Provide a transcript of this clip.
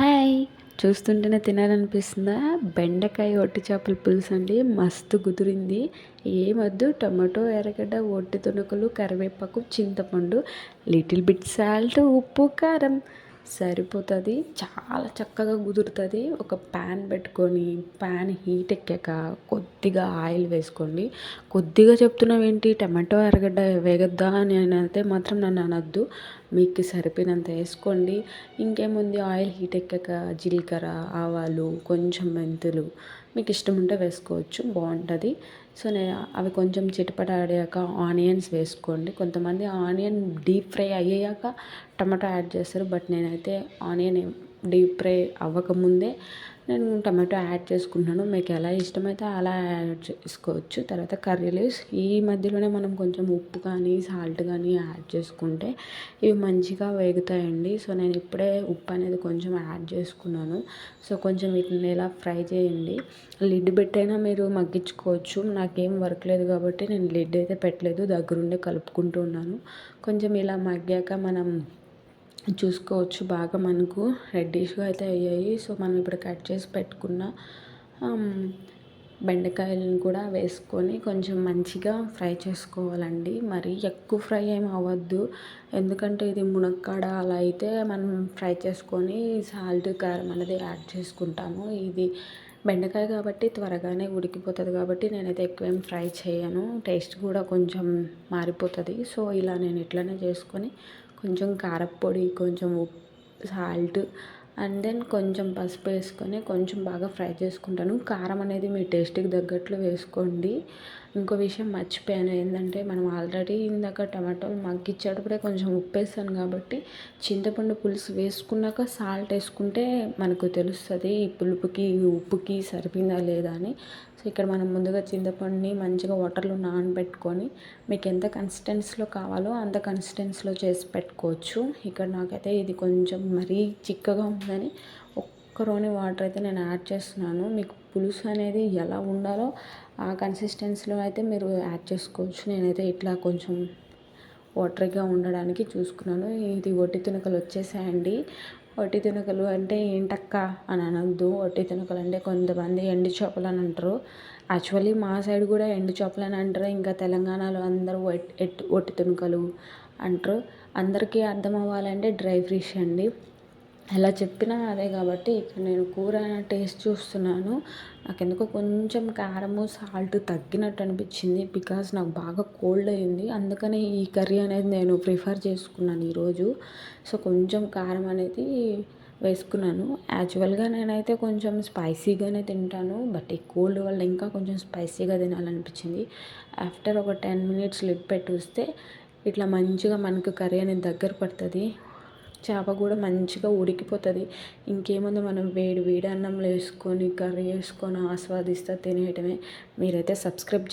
Hi. చూస్తుంటేనే తినాలనిపిస్తుందా? బెండకాయ ఒట్టి చేపల పులుసు అండి మస్తు కుదిరింది. ఏమొద్దు టమాటో ఎర్రగడ్డ ఒట్టి తునకలు కరివేపాకు చింతపండు లిటిల్ బిట్ సాల్ట్ ఉప్పు కారం. సరిపోతుంది. చాలా చక్కగా కుదురుతుంది. ఒక ప్యాన్ పెట్టుకొని ప్యాన్ హీట్ ఎక్కాక కొద్దిగా ఆయిల్ వేసుకోండి. కొద్దిగా చెప్తున్నావు ఏంటి? టమాటో ఎర్రగడ్డ వేగద్దా అని అయితే మాత్రం నన్ను అనొద్దు. మీకు సరిపోయినంత వేసుకోండి. ఇంకేముంది? ఆయిల్ హీట్ ఎక్కాక జీలకర్ర ఆవాలు కొంచెం మెంతులు మీకు ఇష్టం ఉంటే వేసుకోవచ్చు. బాగుంటుంది. సో నేను అవి కొంచెం చిటపట ఆడాక ఆనియన్స్ వేసుకోండి. కొంతమంది ఆనియన్ డీప్ ఫ్రై అయ్యాక టమాటో యాడ్ చేస్తారు. బట్ నేనైతే ఆనియన్ డీప్ ఫ్రై అవ్వకముందే నేను టమాటో యాడ్ చేసుకుంటున్నాను. మీకు ఎలా ఇష్టమైతే అలా యాడ్ చేసుకోవచ్చు. తర్వాత కర్రీ లీవ్స్. ఈ మధ్యలోనే మనం కొంచెం ఉప్పు కానీ సాల్ట్ కానీ యాడ్ చేసుకుంటే ఇవి మంచిగా వేగుతాయండి. సో నేను ఇప్పుడే ఉప్పు అనేది కొంచెం యాడ్ చేసుకున్నాను. సో కొంచెం వీటిని ఇలా ఫ్రై చేయండి. లిడ్ పెట్టైనా మీరు మగ్గించుకోవచ్చు. నాకేం వర్క్ లేదు కాబట్టి నేను లిడ్ అయితే పెట్టలేదు. దగ్గరుండే కలుపుకుంటూ ఉన్నాను. కొంచెం ఇలా మగ్గాక మనం చూసుకోవచ్చు. బాగా మనకు రెడ్డిష్గా అయితే అయ్యాయి. సో మనం ఇప్పుడు కట్ చేసి పెట్టుకున్న బెండకాయలను కూడా వేసుకొని కొంచెం మంచిగా ఫ్రై చేసుకోవాలండి. మరి ఎక్కువ ఫ్రై ఏం అవ్వద్దు. ఎందుకంటే ఇది మునక్కాడ అలా అయితే మనం ఫ్రై చేసుకొని సాల్ట్ కారం అనేది యాడ్ చేసుకుంటాము. ఇది బెండకాయ కాబట్టి త్వరగానే ఉడికిపోతుంది కాబట్టి నేనైతే ఎక్కువ ఏం ఫ్రై చేయను. టేస్ట్ కూడా కొంచెం మారిపోతుంది. సో ఇలా నేను ఇట్లనే చేసుకొని కొంచెం కారపొడి కొంచెం ఉప్పు సాల్ట్ అండ్ దెన్ కొంచెం పసుపు వేసుకొని కొంచెం బాగా ఫ్రై చేసుకుంటాను. కారం అనేది మీ టేస్ట్కి తగ్గట్లు వేసుకోండి. ఇంకో విషయం మర్చిపోయాను ఏంటంటే మనం ఆల్రెడీ ఇందాక టమాటోలు మగ్గిచ్చేటప్పుడే కొంచెం ఉప్పు వేసాను కాబట్టి చింతపండు పులుసు వేసుకున్నాక సాల్ట్ వేసుకుంటే మనకు తెలుస్తుంది ఈ పులుపుకి ఉప్పుకి సరిపోయిందా లేదా అని. సో ఇక్కడ మనం ముందుగా చింతపండుని మంచిగా వాటర్లో నానబెట్టుకొని మీకు ఎంత కన్సిస్టెన్సీలో కావాలో అంత కన్సిస్టెన్సీలో చేసి పెట్టుకోవచ్చు. ఇక్కడ నాకైతే ఇది కొంచెం మరీ చిక్కగా ఉందని ఒక్క రోని వాటర్ అయితే నేను యాడ్ చేస్తున్నాను. మీకు పులుసు అనేది ఎలా ఉండాలో ఆ కన్సిస్టెన్సీలో అయితే మీరు యాడ్ చేసుకోవచ్చు. నేనైతే ఇట్లా కొంచెం వాటర్గా ఉండడానికి చూసుకున్నాను. ఇది ఒట్టి తునకలు వచ్చేసాయండి. వట్టి తునకలు అంటే ఏంటక్క అని అనొద్దు. వట్టి తునకలు అంటే కొంతమంది ఎండు చేపలు అని అంటారు. యాక్చువల్లీ మా సైడ్ కూడా ఎండు చేపలు అని అంటారు. ఇంకా తెలంగాణలో అందరూ ఒట్టి తునకలు అంటారు. అందరికీ అర్థం అవ్వాలంటే డ్రై ఫిష్ అండి. ఎలా చెప్పినా అదే కాబట్టి ఇక్కడ నేను కూర టేస్ట్ చూస్తున్నాను. నాకు ఎందుకో కొంచెం కారము సాల్ట్ తగ్గినట్టు అనిపించింది. బికాస్ నాకు బాగా కోల్డ్ అయింది. అందుకనే ఈ కర్రీ అనేది నేను ప్రిఫర్ చేసుకున్నాను ఈరోజు. సో కొంచెం కారం అనేది వేసుకున్నాను. యాక్చువల్గా నేనైతే కొంచెం స్పైసీగానే తింటాను. బట్ ఈ కోల్డ్ వల్ల ఇంకా కొంచెం స్పైసీగా తినాలనిపించింది. ఆఫ్టర్ ఒక టెన్ మినిట్స్ లిడ్ పెట్టి వస్తే ఇట్లా మంచిగా మనకు కర్రీ అనేది దగ్గర పడుతుంది. చేప కూడా మంచిగా ఉడికిపోతుంది. ఇంకేముంది మనం వేడి వేడి అన్నంలో వేసుకొని కర్రీ వేసుకొని ఆస్వాదిస్తూ తినేయటమే. మీరైతే సబ్స్క్రైబ్